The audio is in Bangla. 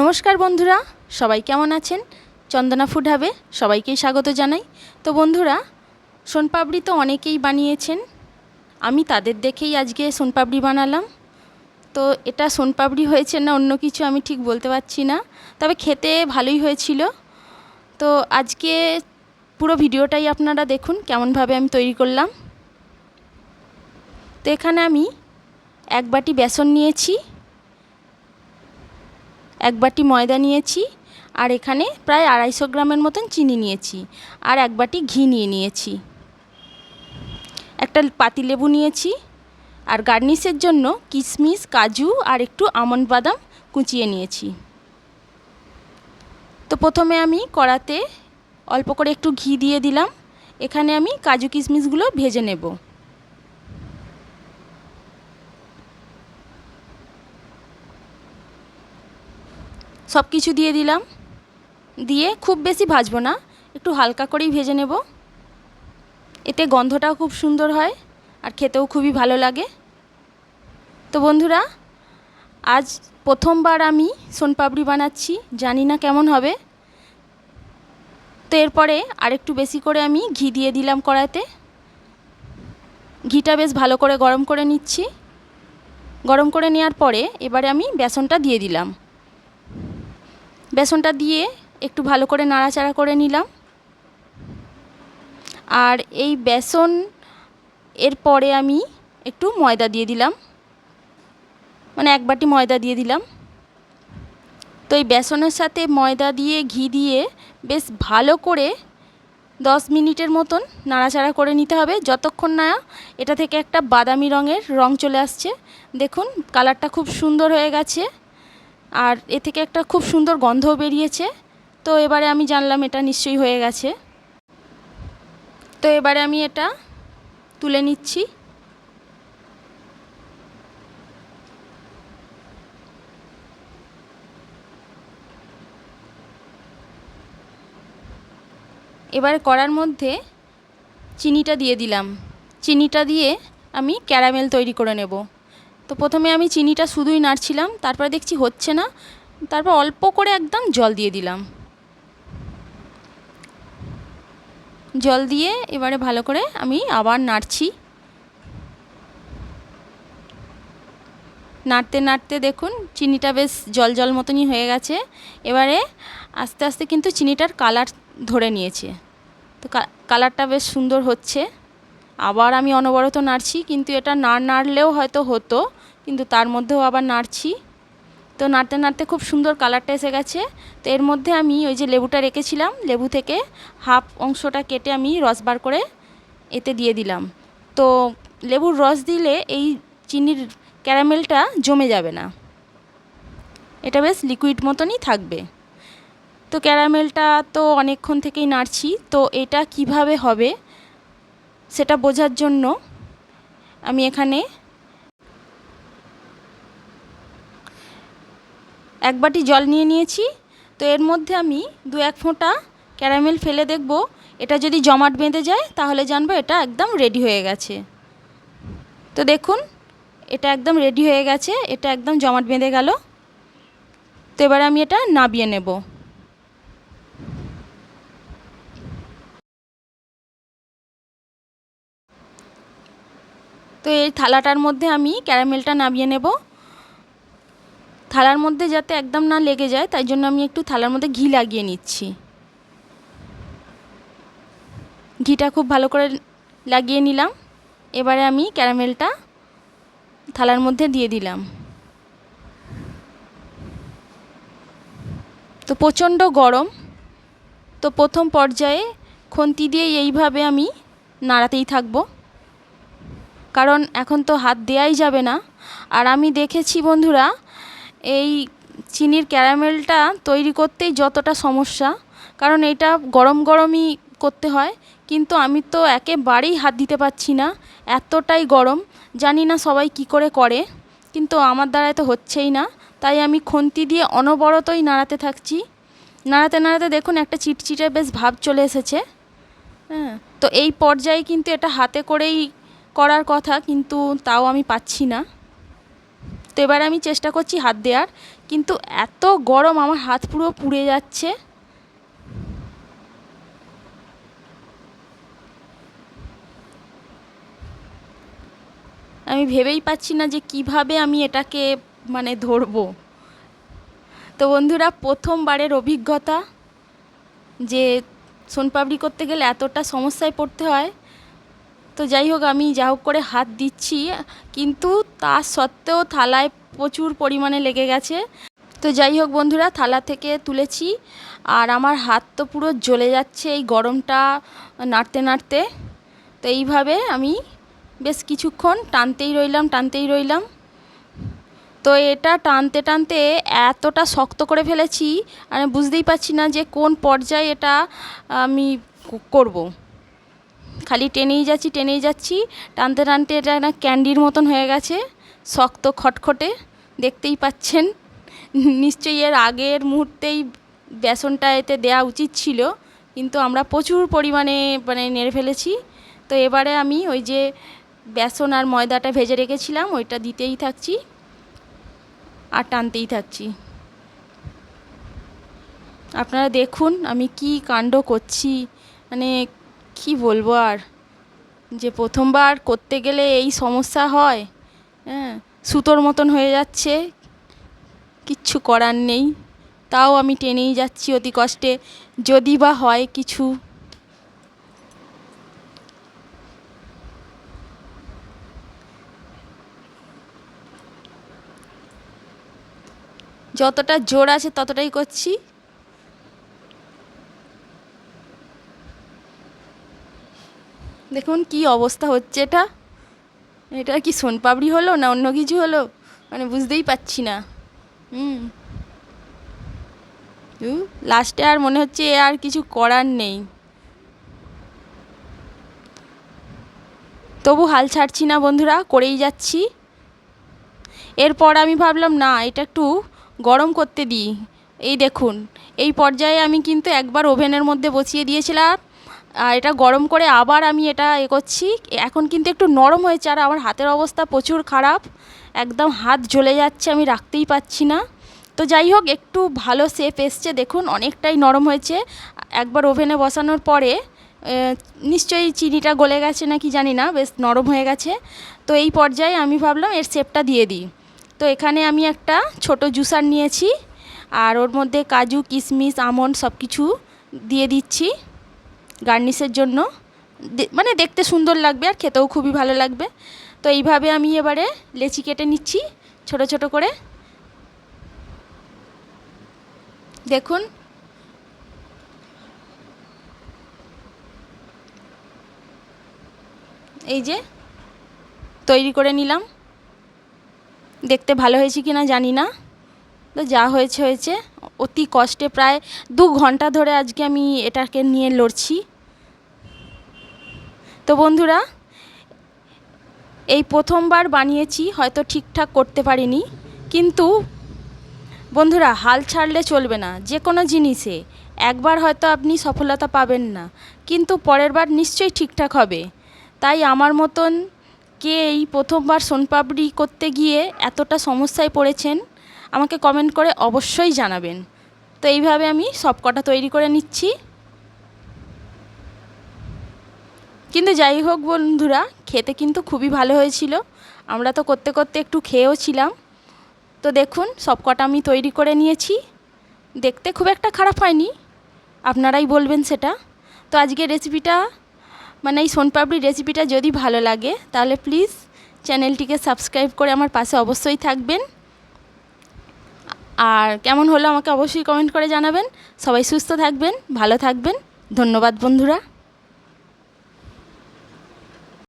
নমস্কার বন্ধুরা, সবাই কেমন আছেন? চন্দনা ফুড হাবে সবাইকেই স্বাগত জানাই। তো বন্ধুরা, সোনপাপড়ি তো অনেকেই বানিয়েছেন। আমি তাদের দেখেই আজকে সোনপাপড়ি বানালাম। তো এটা সোনপাপড়ি হয়েছে না অন্য কিছু আমি ঠিক বলতে পারছি না। তবে খেতে ভালোই হয়েছিল। তো আজকে পুরো ভিডিওটাই আপনারা দেখুন, কেমনভাবে আমি তৈরি করলাম। তো এখানে আমি এক বাটি বেসন নিয়েছি। এক বাটি ময়দা নিয়েছি আর এখানে প্রায় আড়াইশো গ্রামের মতন চিনি নিয়েছি আর এক বাটি ঘি নিয়ে নিয়েছি। একটা পাতিলেবু নিয়েছি আর গার্নিশের জন্য কিশমিশ, কাজু আর একটু আমন্ড বাদাম কুচিয়ে নিয়েছি। তো প্রথমে আমি কড়াতে অল্প করে একটু ঘি দিয়ে দিলাম। এখানে আমি কাজু কিশমিশগুলো ভেজে নেব। সব কিছু দিয়ে দিলাম। দিয়ে খুব বেশি ভাজবো না, একটু হালকা করেই ভেজে নেব। এতে গন্ধটাও খুব সুন্দর হয় আর খেতেও খুবই ভালো লাগে। তো বন্ধুরা, আজ প্রথমবার আমি সোনপাপড়ি বানাচ্ছি, জানি না কেমন হবে। তো এরপরে আরেকটু বেশি করে আমি ঘি দিয়ে দিলাম কড়াইতে। ঘিটা বেশ ভালো করে গরম করে নিচ্ছি। গরম করে নেওয়ার পরে এবারে আমি বেসনটা দিয়ে দিলাম। বেসনটা দিয়ে একটু ভালো করে নাড়াচাড়া করে নিলাম। আর এই বেসন এর পরে আমি একটু ময়দা দিয়ে দিলাম। মানে এক বাটি ময়দা দিয়ে দিলাম। তো এই বেসনের সাথে ময়দা দিয়ে, ঘি দিয়ে বেশ ভালো করে দশ মিনিটের মতন নাড়াচাড়া করে নিতে হবে। যতক্ষণ না এটা থেকে একটা বাদামি রঙের রং চলে আসছে। দেখুন, কালারটা খুব সুন্দর হয়ে গেছে। আর এ থেকে একটা খুব সুন্দর গন্ধও বেরিয়েছে। তো এবারে আমি জানলাম এটা নিশ্চয়ই হয়ে গেছে। তো এবারে আমি এটা তুলে নিচ্ছি। এবারে করার মধ্যে চিনিটা দিয়ে দিলাম। চিনিটা দিয়ে আমি ক্যারামেল তৈরি করে নেব। তো প্রথমে আমি চিনিটা শুধুই নাড়ছিলাম, তারপরে দেখছি হচ্ছে না, তারপর অল্প করে একদম জল দিয়ে দিলাম। জল দিয়ে এবারে ভালো করে আমি আবার নাড়ছি। নাড়তে নাড়তে দেখুন, চিনিটা বেশ জল জল মতনই হয়ে গেছে। এবারে আস্তে আস্তে কিন্তু চিনিটার কালার ধরে নিয়েছে। তো কালারটা বেশ সুন্দর হচ্ছে। আবার আমি অনবরত নাড়ছি, কিন্তু এটা না নাড়লেও হয়তো হতো, কিন্তু তার মধ্যেও আবার নাড়ছি। তো নাড়তে নাড়তে খুব সুন্দর কালারটা এসে গেছে। তো এর মধ্যে আমি ওই যে লেবুটা রেখেছিলাম, লেবু থেকে হাফ অংশটা কেটে আমি রস বার করে এতে দিয়ে দিলাম। তো লেবুর রস দিলে এই চিনির ক্যারামেলটা জমে যাবে না। এটা বেশ লিকুইড মতনই থাকবে। তো ক্যারামেলটা তো অনেকক্ষণ থেকেই নাড়ছি, তো এটা কীভাবে হবে? সেটা বোঝার জন্য আমি এখানে এক বাটি জল নিয়ে নিয়েছি। তো এর মধ্যে আমি দু এক ফোঁটা ক্যারামেল ফেলে দেখব। এটা যদি জমাট বেঁধে যায়, তাহলে জানব এটা একদম রেডি হয়ে গেছে। তো দেখুন, এটা একদম রেডি হয়ে গেছে, এটা একদম জমাট বেঁধে গেল। তো এবার আমি এটা নাবিয়ে নেব। তো এই থালাটার মধ্যে আমি ক্যারামেলটা নামিয়ে নেব। থালার মধ্যে যাতে একদম না লেগে যায়, তাই জন্য আমি একটু থালার মধ্যে ঘি লাগিয়ে নিচ্ছি। ঘিটা খুব ভালো করে লাগিয়ে নিলাম। এবারে আমি ক্যারামেলটা থালার মধ্যে দিয়ে দিলাম। তো প্রচণ্ড গরম। তো প্রথম পর্যায়ে খন্তি দিয়ে এইভাবে আমি নাড়াতেই থাকব। কারণ এখন তো হাত দেওয়াই যাবে না। আর আমি দেখেছি বন্ধুরা, এই চিনির ক্যারামেলটা তৈরি করতেই যতটা সমস্যা, কারণ এটা গরম গরমই করতে হয়, কিন্তু আমি তো একেবারেই হাত দিতে পারছি না, এতটাই গরম, জানি না সবাই কি করে করে, কিন্তু আমার দ্বারায় তো হচ্ছেই না, তাই আমি খন্তি দিয়ে অনবরতই নাড়াতে থাকছি। নাড়াতে নাড়াতে দেখুন একটা চিটচিটে বেশ ভাব চলে এসেছে। হ্যাঁ তো এই পর্যায়ে কিন্তু এটা হাতে করেই করার কথা, কিন্তু তাও আমি পাচ্ছি না। তো এবার আমি চেষ্টা করছি হাত দেওয়ার, কিন্তু এত গরম আমার হাত পুরো পুড়ে যাচ্ছে। আমি ভেবেই পাচ্ছি না যে কীভাবে আমি এটাকে মানে ধরবো। তো বন্ধুরা, প্রথমবারের অভিজ্ঞতা যে সোনপাপড়ি করতে গেলে এতটা সমস্যায় পড়তে হয়। তো যাই হোক, আমি যা হোক করে হাত দিচ্ছি, কিন্তু তা সত্ত্বেও থালায় প্রচুর পরিমাণে লেগে গেছে। তো যাই হোক বন্ধুরা, থালা থেকে তুলেছি, আর আমার হাত তো পুরো জ্বলে যাচ্ছে এই গরমটা নাড়তে নাড়তে। তো এইভাবে আমি বেশ কিছুক্ষণ টানতেই রইলাম টানতেই রইলাম। তো এটা টানতে টানতে এতটা শক্ত করে ফেলেছি আমি বুঝতেই পারছি না যে কোন পর্যায়ে এটা আমি করব। খালি টেনেই যাচ্ছি টেনেই যাচ্ছি। টানতে টানতে এটা না ক্যান্ডির মতন হয়ে গেছে, শক্ত খটখটে, দেখতেই পাচ্ছেন। নিশ্চয়ই এর আগের মুহূর্তেই বেসনটা এতে দেওয়া উচিত ছিল, কিন্তু আমরা প্রচুর পরিমাণে মানে নেড়ে ফেলেছি। তো এবারে আমি ওই যে বেসন আর ময়দাটা ভেজে রেখেছিলাম, ওইটা দিতেই থাকছি আর টানতেই থাকছি। আপনারা দেখুন আমি কি কাণ্ড করছি মানে কি বলব আর? যে প্রথমবার করতে গেলে এই সমস্যা হয় হ্যাঁ সুতোর মতন হয়ে যাচ্ছে, কিচ্ছু করার নেই। তাও আমি টেনেই যাচ্ছি অতি কষ্টে, যদি বা হয় কিছু। যতটা জোর আছে ততটাই করছি। দেখুন কি অবস্থা হচ্ছে এটা। এটা কি সোনপাপড়ি হলো না অন্য কিছু হলো? মানে বুঝতেই পারছি না। হুম। লাস্টে আর মনে হচ্ছে এ আর কিছু করার নেই। তবু হাল ছাড়ছি না বন্ধুরা, করেই যাচ্ছি। এরপর আমি ভাবলাম, না, এটা একটু গরম করতে দিই। এই দেখুন, এই পর্যায়ে আমি কিন্তু একবার ওভেনের মধ্যে বসিয়ে দিয়েছিলাম। এটা গরম করে আবার আমি এটা এ করছি। এখন কিন্তু একটু নরম হয়েছে আর আমার হাতের অবস্থা প্রচুর খারাপ। একদম হাত জ্বলে যাচ্ছে, আমি রাখতেই পাচ্ছি না। তো যাই হোক, একটু ভালো শেপ এসছে। দেখুন, অনেকটাই নরম হয়েছে। একবার ওভেনে বসানোর পরে নিশ্চয়ই চিনিটা গলে গেছে না কি জানি না, বেশ নরম হয়ে গেছে। তো এই পর্যায়ে আমি ভাবলাম এর শেপটা দিয়ে দিই। তো এখানে আমি একটা ছোট জুসার নিয়েছি। আর ওর মধ্যে কাজু, কিশমিশ, আমন্ড সব কিছু দিয়ে দিচ্ছি। গার্নিশের জন্য। মানে দেখতে সুন্দর লাগবে আর খেতেও খুবই ভালো লাগবে। তো এইভাবে আমি এবারে লেচি কেটে নিচ্ছি ছোট ছোট করে। দেখুন। এই যে তৈরি করে নিলাম। দেখতে ভালো হয়েছে কি না জানি না। তো যা হয়েছে হয়েছে। অতি কষ্টে প্রায় দু ঘণ্টা ধরে আজকে আমি এটাকে নিয়ে লড়ছি। তো বন্ধুরা, এই প্রথমবার বানিয়েছি, হয়তো ঠিকঠাক করতে পারিনি, কিন্তু বন্ধুরা, হাল ছাড়লে চলবে না যে কোনো জিনিসে। একবার হয়তো আপনি সফলতা পাবেন না, কিন্তু পরের বার নিশ্চয়ই ঠিকঠাক হবে। তাই আমার মতন কে এই প্রথমবার সোনপাপড়ি করতে গিয়ে এতটা সমস্যায় পড়েছেন আমাকে কমেন্ট করে অবশ্যই জানাবেন। তো এইভাবে আমি সব কটা তৈরি করে নিচ্ছি। কিন্তু যাই হোক বন্ধুরা, খেতে কিন্তু খুবই ভালো হয়েছিল। আমরা তো করতে করতে একটু খেয়েও ছিলাম। তো দেখুন সব কটা আমি তৈরি করে নিয়েছি। দেখতে খুব একটা খারাপ হয়নি, আপনারাই বলবেন সেটা। তো আজকের রেসিপিটা মানে এই সোনপাপড়ির রেসিপিটা যদি ভালো লাগে, তাহলে প্লিজ চ্যানেলটিকে সাবস্ক্রাইব করে আমার পাশে অবশ্যই থাকবেন। আর কেমন হলো আমাকে অবশ্যই কমেন্ট করে জানাবেন। সবাই সুস্থ থাকবেন, ভালো থাকবেন। ধন্যবাদ বন্ধুরা।